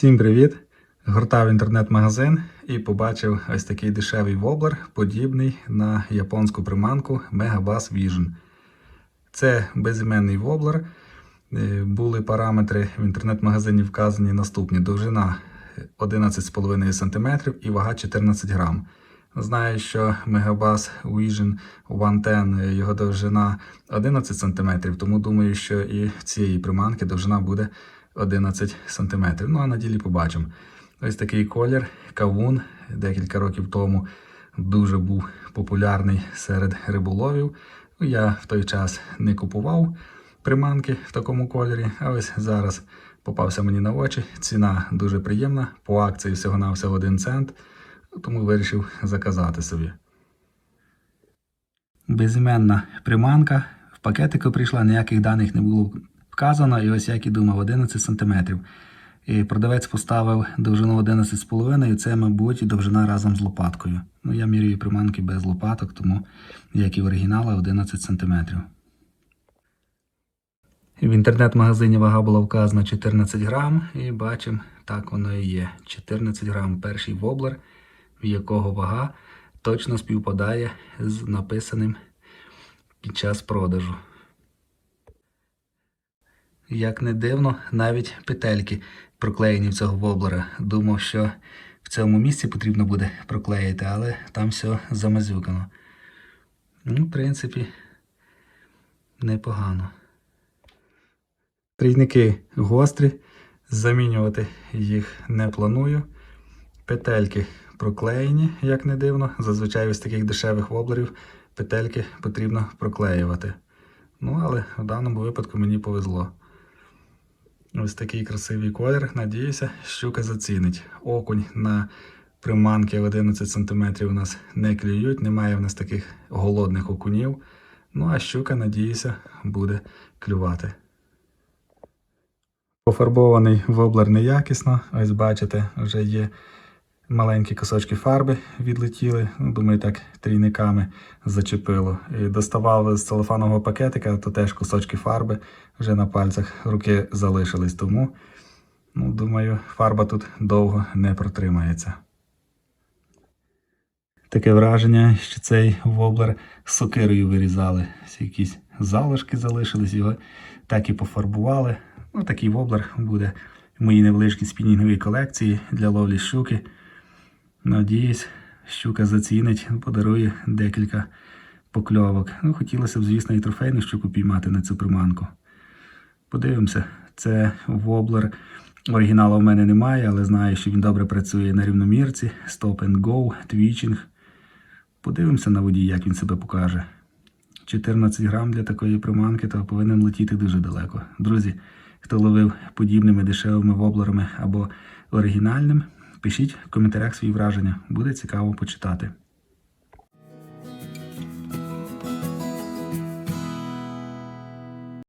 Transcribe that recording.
Всім привіт! Гортав інтернет-магазин і побачив ось такий дешевий воблер, подібний на японську приманку Megabass Vision. Це безіменний воблер. Е, Були параметри в інтернет-магазині вказані наступні: довжина 11,5 см і вага 14 грам. Знаю, що Megabass Vision 110 е, його довжина 11 см, тому думаю, що і цієї приманки довжина буде 11 см. Ну а на ділі побачимо. Ось такий колір, кавун декілька років тому дуже був популярний серед риболовів. Ну, Я в той час не купував приманки в такому кольорі, а ось зараз попався мені на очі. Ціна дуже приємна, по акції всього-навсього 1 цент, тому вирішив заказати собі. Безіменна приманка. В пакетику прийшла, ніяких даних не було вказано, і ось як і думав, 11 см. І продавець поставив довжину 11,5, і це, мабуть, довжина разом з лопаткою. Ну, я міряю приманки без лопаток, тому, як і в оригінала, 11 см. В інтернет-магазині вага була вказана 14 грам, і бачимо, так воно і є. 14 грам перший воблер, в якого вага точно співпадає з написаним під час продажу. Як не дивно, навіть петельки проклеєні в цього воблера. Думав, що в цьому місці потрібно буде проклеїти, але там все замазюкано. Ну, в принципі, непогано. Трійники гострі, замінювати їх не планую. Петельки проклеєні, як не дивно. Зазвичай ось таких дешевих воблерів петельки потрібно проклеювати. Ну, але в даному випадку мені повезло. Ось такий красивий колір. Надіюся, щука зацінить. Окунь на приманки 11 см у нас не клюють, немає в нас таких голодних окунів. Ну а щука, надіюся, буде клювати. Пофарбований воблер неякісно. Ось бачите, вже є маленькі кусочки фарби відлетіли. Ну, думаю, так трійниками зачепило. І доставав з целофанового пакетика, то теж кусочки фарби вже на пальцях руки залишились. Тому, ну, думаю, фарба тут довго не протримається. Таке враження, що цей воблер з сокирою вирізали. Якісь залишки залишились, його так і пофарбували. Ну, такий воблер буде в моїй невеличкій спінінговій колекції для ловлі щуки. Надіюсь, щука зацінить, подарує декілька покльовок. Ну, хотілося б, звісно, і трофейну щуку піймати на цю приманку. Подивимося, це воблер. Оригіналу в мене немає, але знаю, що він добре працює на рівномірці, Stop and Go, твічинг. Подивимося на воді, як він себе покаже. 14 грам для такої приманки, то повинен летіти дуже далеко. Друзі, хто ловив подібними дешевими воблерами або оригінальним, пишіть в коментарях свої враження. Буде цікаво почитати.